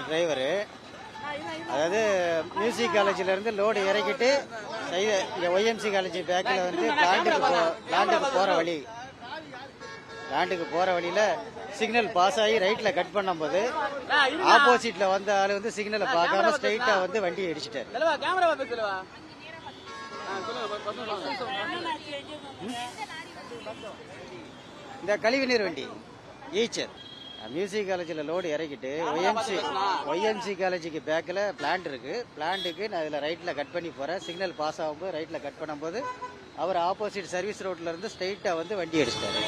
Driver அதாவது music காலேஜிலேருந்து load இறக்கிட்டு சைடு இங்கே ஒய்எம்சி காலேஜ் பேக்கில் வந்து பிளான்ட்டுக்கு போ பிளான்ட்டுக்கு போகிற வழி. பிளான்ட்டுக்கு போகிற வழியில் சிக்னல் பாஸ் ஆகி ரைட்டில் கட் பண்ணும்போது ஆப்போசிட்டில் வந்த ஆள் வந்து சிக்னலை பார்க்காம ஸ்ட்ரைட்டாக வந்து பசங்க சொல்லுங்க. இந்த கழிவுநீர் வண்டி ஈச்சர் மியூசிக் காலேஜில் லோடு இறக்கிட்டு ஒய்எம்சி ஒய்எம்சி காலேஜுக்கு பேக்கில் பிளான்ட் இருக்கு. பிளான்ட்டுக்கு நான் இதில் ரைட்டில் கட் பண்ணி போகிறேன் சிக்னல் பாஸ் ஆகும்போது ரைட்டில் கட் பண்ணும்போது அவர் ஆப்போசிட் சர்வீஸ் ரோட்ல இருந்து ஸ்ட்ரைட்டாக வந்து வண்டி அடிச்சிட்டாரு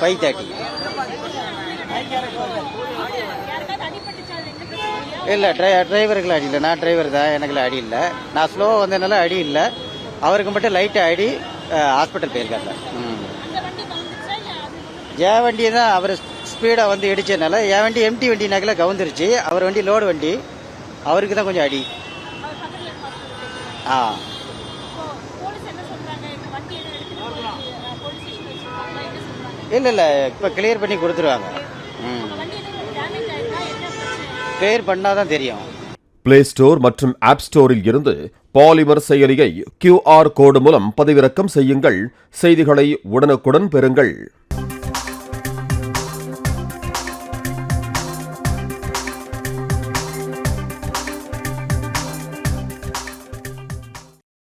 ஃபைவ் தேர்ட்டி இல்லை டிரை டிரைவருக்கு அடி இல்லை. நான் டிரைவர் தான். எனக்கு அடி இல்லை. நான் ஸ்லோவாக வந்ததுனால அடி இல்லை. அவருக்கு மட்டும் லைட்டாக அடி ஹாஸ்பிட்டல் போயிருக்காங்க வண்டி தான் அவர் ஸ்பீடாக வந்து இடிச்சதுனால என் வண்டி எம்டி வண்டினாக்கில் கவுந்துருச்சு. அவர் வண்டி லோடு வண்டி. அவருக்கு தான் கொஞ்சம் அடி. ஆ. இல்லை இல்லை. இப்போ கிளியர் பண்ணி கொடுத்துருவாங்க. ம். கிளியர் பண்ணால் தான் தெரியும். பிளே ஸ்டோர் மற்றும் ஆப் ஸ்டோரில் இருந்து பாலிமர் செயலியை கியூஆர் கோடு மூலம் பதிவிறக்கம் செய்யுங்கள். செய்திகளை உடனுக்குடன் பெறுங்கள்.